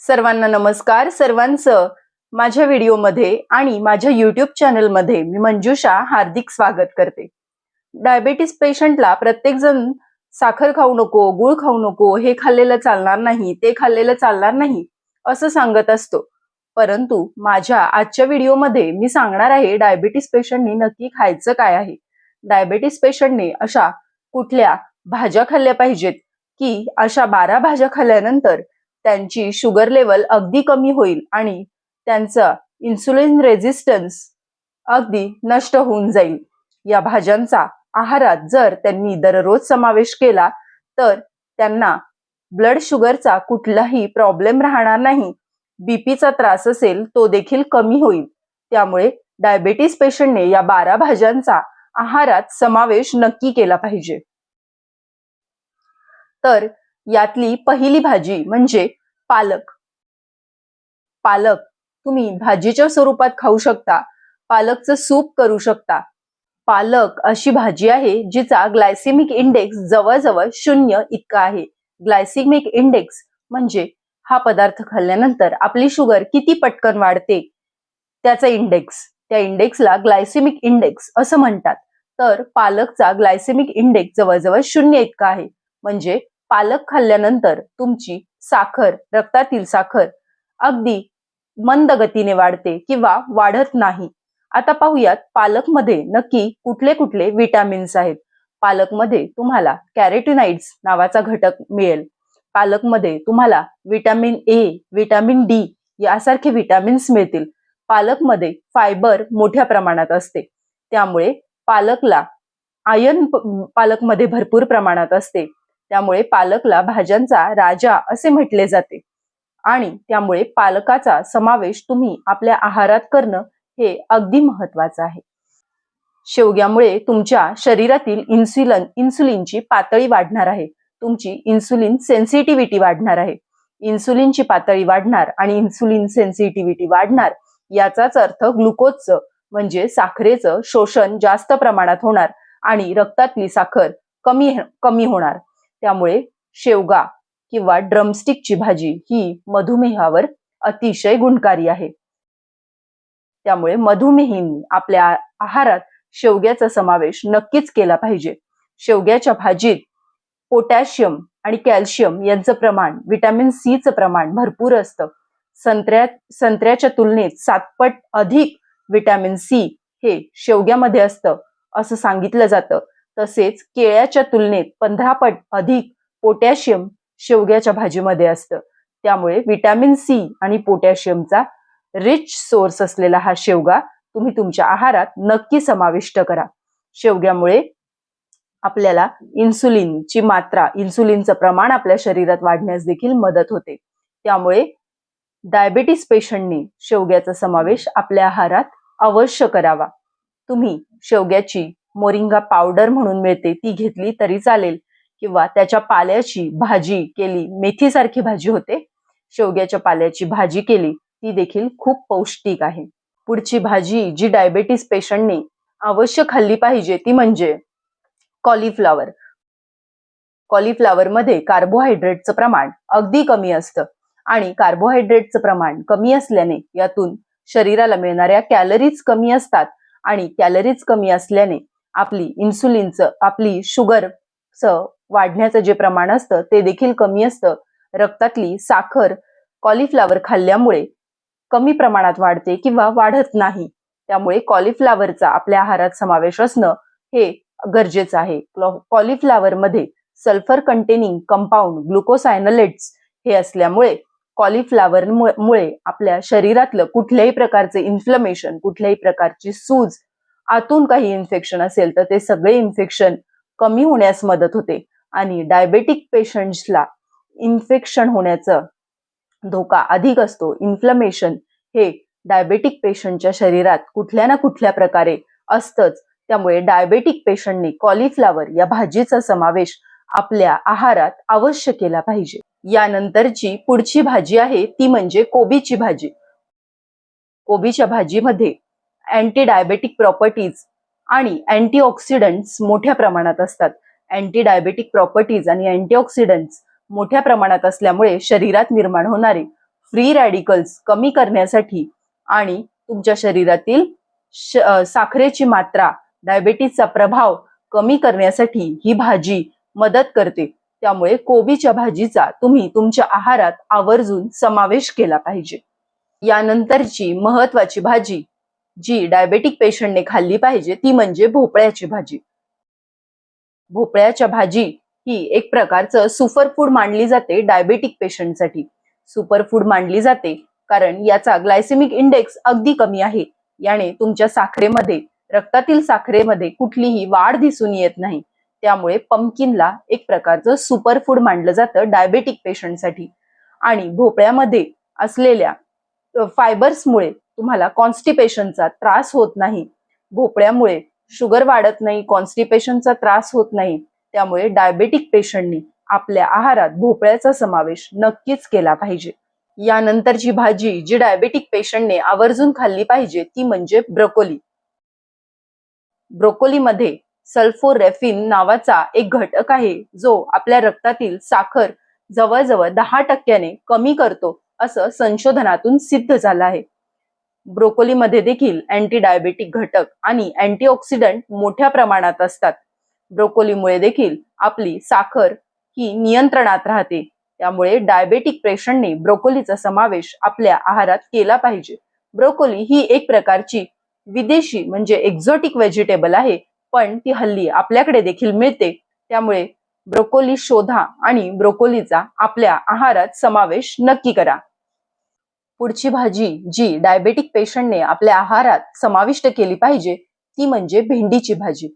सर्वांना नमस्कार. सर्वांचं माझ्या व्हिडिओमध्ये आणि माझ्या युट्यूब चॅनलमध्ये मी मंजुषा हार्दिक स्वागत करते. डायबेटीस पेशंटला प्रत्येकजण साखर खाऊ नको गुळ खाऊ नको हे खाल्लेलं चालणार नाही ते खाल्लेलं चालणार नाही असं सांगत असतो. परंतु माझ्या आजच्या व्हिडिओमध्ये मी सांगणार आहे डायबेटीस पेशंटनी नक्की खायचं काय आहे. डायबेटीस पेशंटने अशा कुठल्या भाज्या खाल्ल्या पाहिजेत की अशा बारा भाज्या खाल्ल्यानंतर त्यांची शुगर लेवल अगदी कमी होईल आणि त्यांचा इन्सुलिन रेझिस्टन्स अगदी नष्ट होऊन जाईल. या भाज्यांचा आहारात जर त्यांनी दररोज समावेश केला तर त्यांना ब्लड शुगरचा कुठलाही प्रॉब्लेम राहणार नाही. बीपीचा त्रास असेल तो देखील कमी होईल. त्यामुळे डायबेटीस पेशंटने या बारा भाज्यांचा आहारात समावेश नक्की केला पाहिजे. तर यातली पहिली भाजी म्हणजे पालक. पालक. तुम्ही भाजीच्या स्वरूपात खाऊ शकता. पालकचं सूप करू शकता. पालक अशी भाजी आहे जिचा ग्लायसेमिक इंडेक्स जवळजवळ शून्य इतका आहे. ग्लायसेमिक इंडेक्स म्हणजे हा पदार्थ खाल्ल्यानंतर आपली शुगर किती पटकन वाढते? त्याचा इंडेक्स त्या इंडेक्सला ग्लायसेमिक इंडेक्स असं म्हणतात. तर पालकचा ग्लायसेमिक इंडेक्स जवळजवळ शून्य इतका आहे. म्हणजे पालक खाल्ल्यानंतर तुमची साखर रक्तातील साखर अगदी मंद गतीने वाढते किंवा वाढत नाही. आता पाहूयात पालकमध्ये नक्की कुठले कुठले विटॅमिन्स आहेत. पालकमध्ये तुम्हाला कॅरेटिनाइड्स नावाचा घटक मिळेल. पालकमध्ये तुम्हाला विटॅमिन ए विटॅमिन डी यासारखे विटॅमिन्स मिळतील. पालकमध्ये फायबर मोठ्या प्रमाणात असते. त्यामुळे पालकला आयन पालकमध्ये भरपूर प्रमाणात असते. त्यामुळे पालकला भाज्यांचा राजा असे म्हटले जाते. आणि त्यामुळे पालकाचा समावेश तुम्ही आपल्या आहारात करणं हे अगदी महत्वाचं आहे. शेवग्यामुळे तुमच्या शरीरातील इन्सुलिन इन्सुलिनची पातळी वाढणार आहे. तुमची इन्सुलिन सेन्सिटिव्हिटी वाढणार आहे. इन्सुलिनची पातळी वाढणार आणि इन्सुलिन सेन्सिटिव्हिटी वाढणार याचाच अर्थ ग्लुकोजचं म्हणजे साखरेचं शोषण जास्त प्रमाणात होणार आणि रक्तातली साखर कमी कमी होणार. त्यामुळे शेवगा किंवा ड्रमस्टिकची भाजी ही मधुमेहावर अतिशय गुणकारी आहे. त्यामुळे मधुमेहींनी आपल्या आहारात शेवग्याचा समावेश नक्कीच केला पाहिजे. शेवग्याच्या भाजीत पोटॅशियम आणि कॅल्शियम यांचं प्रमाण व्हिटॅमिन सीचं प्रमाण भरपूर असतं. संत्र्या संत्र्याच्या तुलनेत सातपट अधिक व्हिटॅमिन सी हे शेवग्यामध्ये असतं असं सांगितलं जातं. तसेच केळ्याच्या तुलनेत पंधरा पट अधिक पोटॅशियम शेवग्याच्या भाजीमध्ये असतं. त्यामुळे विटॅमिन सी आणि पोटॅशियमचा रिच सोर्स असलेला हा शेवगा तुम्ही तुमच्या आहारात नक्की समाविष्ट करा. शेवग्यामुळे आपल्याला इन्सुलिनची मात्रा इन्सुलिनचं प्रमाण आपल्या शरीरात वाढण्यास देखील मदत होते. त्यामुळे डायबेटीस पेशंटने शेवग्याचा समावेश आपल्या आहारात अवश्य करावा. तुम्ही शेवग्याची मोरिंगा पावडर म्हणून मिळते ती घेतली तरी चालेल. किंवा त्याच्या पाल्याची भाजी केली मेथीसारखी भाजी होते शेवग्याच्या पाल्याची भाजी केली ती देखील खूप पौष्टिक आहे. पुढची भाजी जी डायबेटीस पेशंटने अवश्य खाल्ली पाहिजे ती म्हणजे कॉलीफ्लावर कॉलीफ्लावरमध्ये कार्बोहायड्रेटचं प्रमाण अगदी कमी असतं आणि कार्बोहायड्रेटचं प्रमाण कमी असल्याने यातून शरीराला मिळणाऱ्या कॅलरीज कमी असतात आणि कॅलरीज कमी असल्याने आपली इन्सुलिनचं आपली शुगरचं वाढण्याचं जे प्रमाण असतं ते देखील कमी असतं. रक्तातली साखर कॉलीफ्लावर खाल्ल्यामुळे कमी प्रमाणात वाढते किंवा वाढत नाही. त्यामुळे कॉलीफ्लावरचा आपल्या आहारात समावेश असणं हे गरजेचं आहे. कॉलीफ्लावर मध्ये सल्फर कंटेनिंग कंपाऊंड ग्लुकोसायनलेट्स हे असल्यामुळे कॉलीफ्लावर मुळे आपल्या शरीरातलं कुठल्याही प्रकारचे इन्फ्लमेशन कुठल्याही प्रकारची सूज आतून काही इन्फेक्शन असेल तर ते सगळे इन्फेक्शन कमी होण्यास मदत होते. आणि डायबेटिक पेशंट्सला इन्फेक्शन होण्याचा धोका अधिक असतो. इन्फ्लमेशन हे डायबेटिक पेशंटच्या शरीरात कुठल्या ना कुठल्या प्रकारे असतंच. त्यामुळे डायबेटिक पेशंटने कॉलीफ्लावर या भाजीचा समावेश आपल्या आहारात अवश्य केला पाहिजे. यानंतरची पुढची भाजी आहे ती म्हणजे कोबीची भाजी. कोबीच्या भाजीमध्ये अँटी डायबेटिक प्रॉपर्टीज आणि अँटीऑक्सिडंट्स मोठ्या प्रमाणात असतात. अँटी डायबेटिक प्रॉपर्टीज आणि अँटीऑक्सिडंट्स मोठ्या प्रमाणात असल्यामुळे शरीरात निर्माण होणारे फ्री रॅडिकल्स कमी करण्यासाठी आणि तुमच्या शरीरातील श- साखरेची मात्रा डायबेटीसचा प्रभाव कमी करण्यासाठी ही भाजी मदत करते. त्यामुळे कोबीच्या भाजीचा तुम्ही तुमच्या आहारात आवर्जून समावेश केला पाहिजे. यानंतरची महत्वाची भाजी जी डायबेटिक पेशंटने खाल्ली पाहिजे ती म्हणजे भोपळ्याची भाजी. भोपळ्याच्या भाजी ही एक प्रकारचं सुपरफूड मानली जाते डायबेटिक पेशंटसाठी सुपर फूड मानली जाते कारण याचा ग्लायसेमिक इंडेक्स अगदी कमी आहे. याने तुमच्या साखरेमध्ये रक्तातील साखरेमध्ये कुठलीही वाढ दिसून येत नाही. त्यामुळे पंपकिनला एक प्रकारचं सुपरफूड मानलं जातं डायबेटिक पेशंटसाठी आणि भोपळ्यामध्ये असलेल्या फायबर्समुळे तुम्हाला कॉन्स्टिपेशनचा त्रास होत नाही. भोपळ्यामुळे शुगर वाढत नाही कॉन्स्टिपेशनचा त्रास होत नाही. त्यामुळे डायबेटिक पेशंटनी आपल्या आहारात भोपळ्याचा समावेश नक्कीच केला पाहिजे. यानंतरची भाजी जी डायबेटिक पेशंटने आवर्जून खाल्ली पाहिजे ती म्हणजे ब्रोकोली. ब्रोकोलीमध्ये सल्फोरेफिन नावाचा एक घटक आहे जो आपल्या रक्तातील साखर जवळजवळ दहा टक्क्याने कमी करतो. असं संशोधनातून सिद्ध झालं आहे. ब्रोकोलीमध्ये देखील अँटी डायबेटिक घटक आणि अँटीऑक्सिडंट मोठ्या प्रमाणात असतात. ब्रोकोलीमुळे देखील आपली साखर ही नियंत्रणात राहते. त्यामुळे डायबेटिक पेशंटने ब्रोकोलीचा समावेश आपल्या आहारात केला पाहिजे. ब्रोकोली ही एक प्रकारची विदेशी म्हणजे एक्झॉटिक व्हेजिटेबल आहे पण ती हल्ली आपल्याकडे देखील मिळते. त्यामुळे ब्रोकोली शोधा आणि ब्रोकोलीचा आपल्या आहारात समावेश नक्की करा. पुढची भाजी जी डायबेटिक पेशंटने आपल्या आहारात समाविष्ट केली पाहिजे ती म्हणजे भेंडीची भाजी.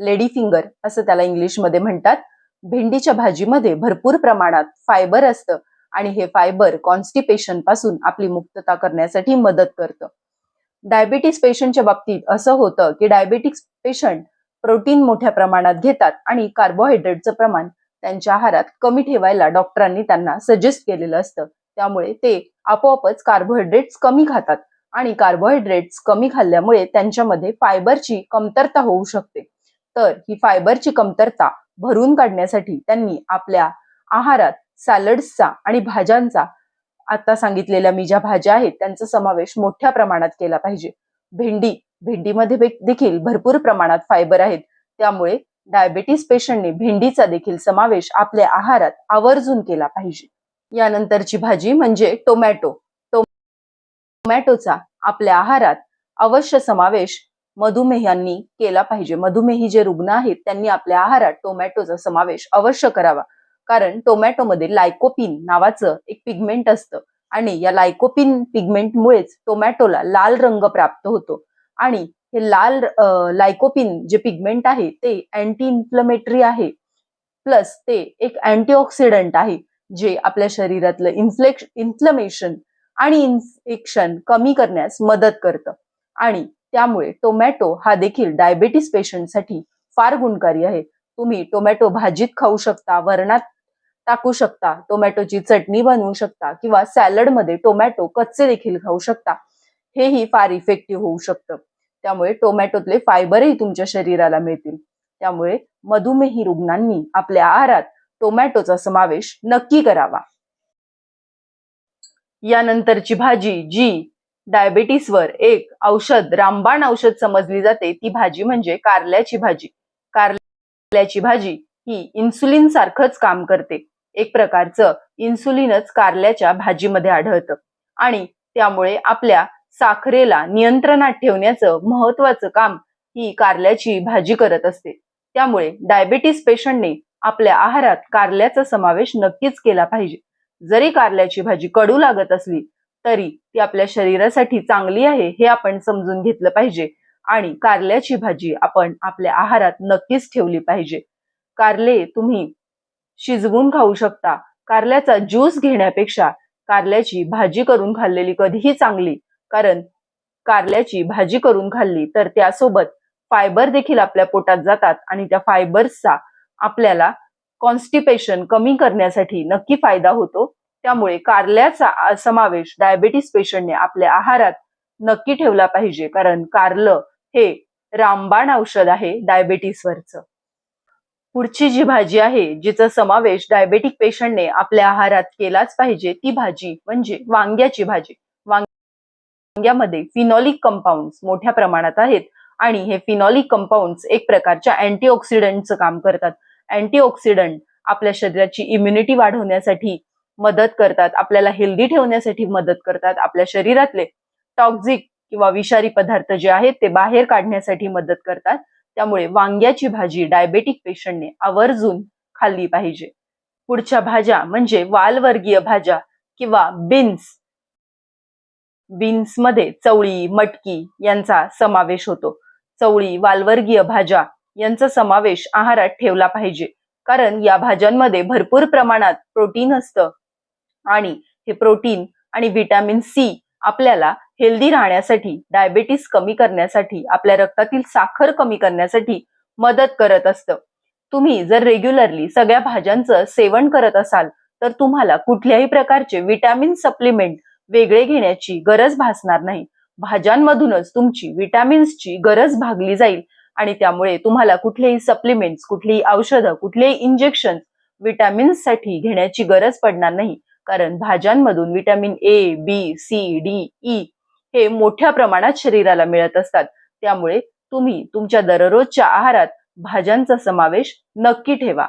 लेडी फिंगर असं त्याला इंग्लिशमध्ये म्हणतात. भेंडीच्या भाजीमध्ये भरपूर प्रमाणात फायबर असतं आणि हे फायबर कॉन्स्टिपेशनपासून आपली मुक्तता करण्यासाठी मदत करतं. डायबेटिक्स पेशंटच्या बाबतीत असं होतं की डायबेटिक्स पेशंट प्रोटीन मोठ्या प्रमाणात घेतात आणि कार्बोहायड्रेटचं प्रमाण त्यांच्या आहारात कमी ठेवायला डॉक्टरांनी त्यांना सजेस्ट केलेलं असतं. त्यामुळे ते आपोआपच कार्बोहायड्रेट्स कमी खातात आणि कार्बोहायड्रेट्स कमी खाल्ल्यामुळे त्यांच्यामध्ये फायबरची कमतरता होऊ शकते. तर ही फायबरची कमतरता भरून काढण्यासाठी त्यांनी आपल्या आहारात सॅलड्सचा आणि भाज्यांचा आता सांगितलेल्या मी ज्या भाज्या आहेत त्यांचा समावेश मोठ्या प्रमाणात केला पाहिजे. भेंडी भेंडीमध्ये देखील भरपूर प्रमाणात फायबर आहेत. त्यामुळे डायबेटीस पेशंटने भेंडीचा देखील समावेश आपल्या आहारात आवर्जून केला पाहिजे. यानंतरची भाजी म्हणजे टोमॅटो टोमॅटोचा आपल्या आहारात अवश्य समावेश मधुमेहांनी केला पाहिजे. मधुमेही जे रुग्ण आहेत त्यांनी आपल्या आहारात टोमॅटोचा समावेश अवश्य करावा. कारण टोमॅटोमध्ये लायकोपिन नावाचं एक पिगमेंट असतं आणि या लायकोपिन पिगमेंटमुळेच टोमॅटोला लाल रंग प्राप्त होतो. आणि हे लाल लायकोपिन जे पिगमेंट आहे ते अँटी इन्फ्लमेटरी आहे. प्लस ते एक अँटीऑक्सिडंट आहे जे आपल्या शरीरातलं इन्फ्लेक्श इन्फ्लमेशन आणि इन्फेक्शन कमी करण्यास मदत करतं. आणि त्यामुळे टोमॅटो हा देखील डायबेटीस पेशंटसाठी फार गुणकारी आहे. तुम्ही टोमॅटो भाजीत खाऊ शकता वरणात टाकू शकता टोमॅटोची चटणी बनवू शकता किंवा सॅलडमध्ये टोमॅटो कच्चे देखील खाऊ शकता. हेही फार इफेक्टिव्ह होऊ शकतं. त्यामुळे टोमॅटोतले फायबरही तुमच्या शरीराला मिळतील. त्यामुळे मधुमेही रुग्णांनी आपल्या आहारात टोमॅटोचा समावेश नक्की करावा. यानंतरची भाजी जी डायबिटीसवर एक औषध रामबाण औषध समजली जाते ती भाजी म्हणजे कारल्याची भाजी. कारल्याची भाजी ही इन्सुलिन सारखंच काम करते. एक प्रकारचं इन्सुलिनच कारल्याच्या भाजीमध्ये आढळतं. आणि त्यामुळे आपल्या साखरेला नियंत्रणात ठेवण्याचं महत्वाचं काम ही कारल्याची भाजी करत असते. त्यामुळे डायबिटीस पेशंटने आपल्या आहारात कारल्याचा समावेश नक्कीच केला पाहिजे. जरी कारल्याची भाजी कडू लागत असली तरी ती आपल्या शरीरासाठी चांगली आहे हे आपण समजून घेतलं पाहिजे आणि कारल्याची भाजी आपण आपल्या आहारात नक्कीच ठेवली पाहिजे. कारले तुम्ही शिजवून खाऊ शकता. कारल्याचा ज्यूस घेण्यापेक्षा कारल्याची भाजी करून खाल्लेली कधीही चांगली कारण कारल्याची भाजी करून खाल्ली तर त्यासोबत फायबर देखील आपल्या पोटात जातात आणि त्या फायबर्सचा आपल्याला कॉन्स्टिपेशन कमी करण्यासाठी नक्की फायदा होतो. त्यामुळे कारल्याचा समावेश डायबेटीस पेशंटने आपल्या आहारात नक्की ठेवला पाहिजे कारण कारलं हे रामबाण औषध आहे डायबिटीसवरचं पुढची जी भाजी आहे जिचा समावेश डायबेटिक पेशंटने आपल्या आहारात केलाच पाहिजे ती भाजी म्हणजे वांग्याची भाजी. वांग्यामध्ये फिनॉलिक कंपाऊंड्स मोठ्या प्रमाणात आहेत. आणि हे फिनॉलिक कंपाऊंड्स एक प्रकारच्या अँटीऑक्सिडंटचं काम करतात. अँटीऑक्सिडंट आपल्या शरीराची इम्युनिटी वाढवण्यासाठी मदत करतात. आपल्याला हेल्दी ठेवण्यासाठी मदत करतात. आपल्या शरीरातले टॉक्झिक किंवा विषारी पदार्थ जे आहेत ते बाहेर काढण्यासाठी मदत करतात. त्यामुळे वांग्याची भाजी डायबेटिक पेशंटने आवर्जून खाल्ली पाहिजे. पुढच्या भाज्या म्हणजे वालवर्गीय भाज्या किंवा बीन्स बीन्समध्ये चवळी मटकी यांचा समावेश होतो. चवळी वालवर्गीय भाज्या यांचा समावेश आहारात ठेवला पाहिजे. कारण या भाज्यांमध्ये भरपूर प्रमाणात प्रोटीन असतं. आणि हे प्रोटीन आणि व्हिटॅमिन सी आपल्याला हेल्दी राहण्यासाठी डायबेटीस कमी करण्यासाठी आपल्या रक्तातील साखर कमी करण्यासाठी मदत करत असतं. तुम्ही जर रेग्युलरली सगळ्या भाज्यांचं सेवन करत असाल तर तुम्हाला कुठल्याही प्रकारचे विटॅमिन सप्लिमेंट वेगळे घेण्याची गरज भासणार नाही. भाज्यांमधूनच तुमची विटॅमिन्सची गरज भागली जाईल आणि त्यामुळे तुम्हाला कुठलेही सप्लिमेंट्स कुठलीही औषधं कुठलेही इंजेक्शन विटॅमिन्ससाठी घेण्याची गरज पडणार नाही. कारण भाज्यांमधून vitamin A B C D E हे मोठ्या प्रमाणात शरीराला मिळत असतात. त्यामुळे तुम्ही तुमच्या दररोजच्या आहारात भाज्यांचा समावेश नक्की ठेवा.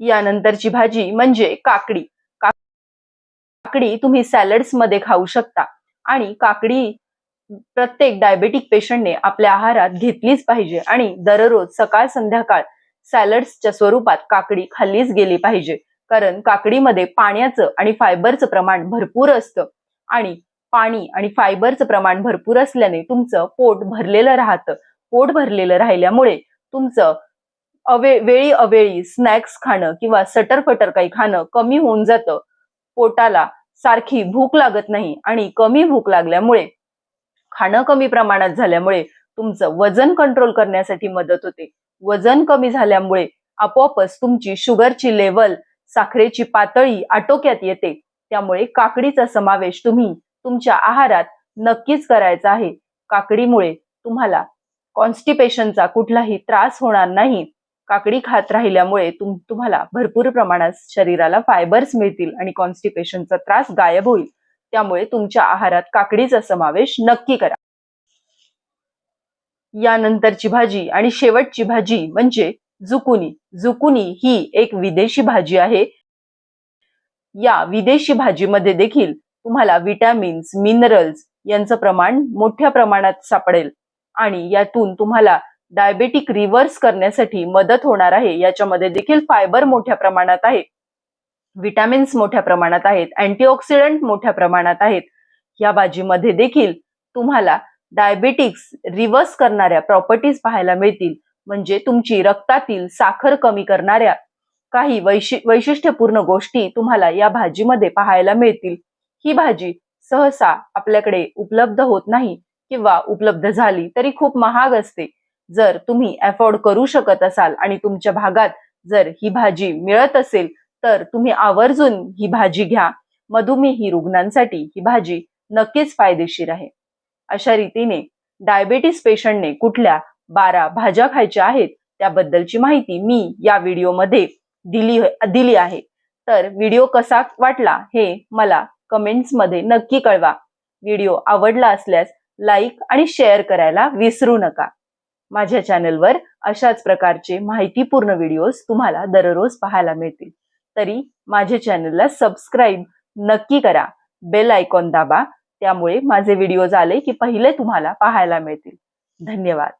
यानंतरची भाजी म्हणजे काकडी. काकडी तुम्ही सॅलड्समध्ये खाऊ शकता. आणि काकडी प्रत्येक डायबेटिक पेशंटने आपल्या आहारात घेतलीच पाहिजे आणि दररोज सकाळ संध्याकाळ सॅलड्सच्या स्वरूपात काकडी खाल्लीच गेली पाहिजे. कारण काकडीमध्ये पाण्याचं आणि फायबरचं प्रमाण भरपूर असतं आणि पाणी आणि फायबरचं प्रमाण भरपूर असल्याने तुमचं पोट भरलेलं राहतं. पोट भरलेलं राहिल्यामुळे तुमचं अवे वेळी अवेळी स्नॅक्स खाणं किंवा सटरफटर काही खाणं कमी होऊन जातं. पोटाला सारखी भूक लागत नाही आणि कमी भूक लागल्यामुळे खाणं कमी प्रमाणात झाल्यामुळे तुमचं वजन कंट्रोल करण्यासाठी मदत होते. वजन कमी झाल्यामुळे आपोआपच तुमची शुगरची लेवल साखरेची पातळी आटोक्यात येते. त्यामुळे काकडीचा समावेश तुम्ही तुमच्या आहारात नक्कीच करायचा आहे. काकडीमुळे तुम्हाला कॉन्स्टिपेशनचा कुठलाही त्रास होणार नाही. काकडी खात राहिल्यामुळे तुम तुम्हाला भरपूर प्रमाणात शरीराला फायबर्स मिळतील आणि कॉन्स्टिपेशनचा त्रास गायब होईल. त्यामुळे तुमच्या आहारात काकडीचा समावेश नक्की करा. यानंतरची भाजी आणि शेवटची भाजी म्हणजे जुकुनी. जुकुनी ही एक विदेशी भाजी आहे. या विदेशी भाजीमध्ये देखील तुम्हाला विटॅमिन्स मिनरल्स यांचं प्रमाण मोठ्या प्रमाणात सापडेल आणि यातून तुम्हाला डायबेटिक रिव्हर्स करण्यासाठी मदत होणार आहे. याच्यामध्ये देखील फायबर मोठ्या प्रमाणात आहे. विटॅमिन्स मोठ्या प्रमाणात आहेत. अँटीऑक्सिडंट मोठ्या प्रमाणात आहेत. या भाजीमध्ये देखील तुम्हाला डायबेटिक्स रिव्हर्स करणाऱ्या प्रॉपर्टीज पाहायला मिळतील. म्हणजे तुमची रक्तातील साखर कमी करणाऱ्या काही वैशि वैशिष्ट्यपूर्ण गोष्टी तुम्हाला या भाजीमध्ये पाहायला मिळतील. ही भाजी सहसा आपल्याकडे उपलब्ध होत नाही किंवा उपलब्ध झाली तरी खूप महाग असते. जर तुम्ही अफोर्ड करू शकत असाल आणि तुमच्या भागात जर ही भाजी मिळत असेल तर तुम्ही आवर्जून ही भाजी घ्या. मधुमेही रुग्णांसाठी ही भाजी नक्कीच फायदेशीर आहे. अशा रीतीने डायबेटीस पेशंटने कुठल्या बारा भाज्या खायच्या आहेत त्याबद्दलची माहिती मी या व्हिडिओमध्ये दिली दिली आहे. तर व्हिडिओ कसा वाटला हे मला कमेंट्समध्ये नक्की कळवा. व्हिडिओ आवडला असल्यास लाईक आणि शेअर करायला विसरू नका. माझ्या चॅनलवर अशाच प्रकारचे माहितीपूर्ण व्हिडिओज तुम्हाला दररोज पाहायला मिळतील. तरी माझ्या चॅनलला सबस्क्राईब नक्की करा. बेल आयकॉन दाबा. त्यामुळे माझे व्हिडिओज आले की पहिले तुम्हाला पाहायला मिळतील. धन्यवाद.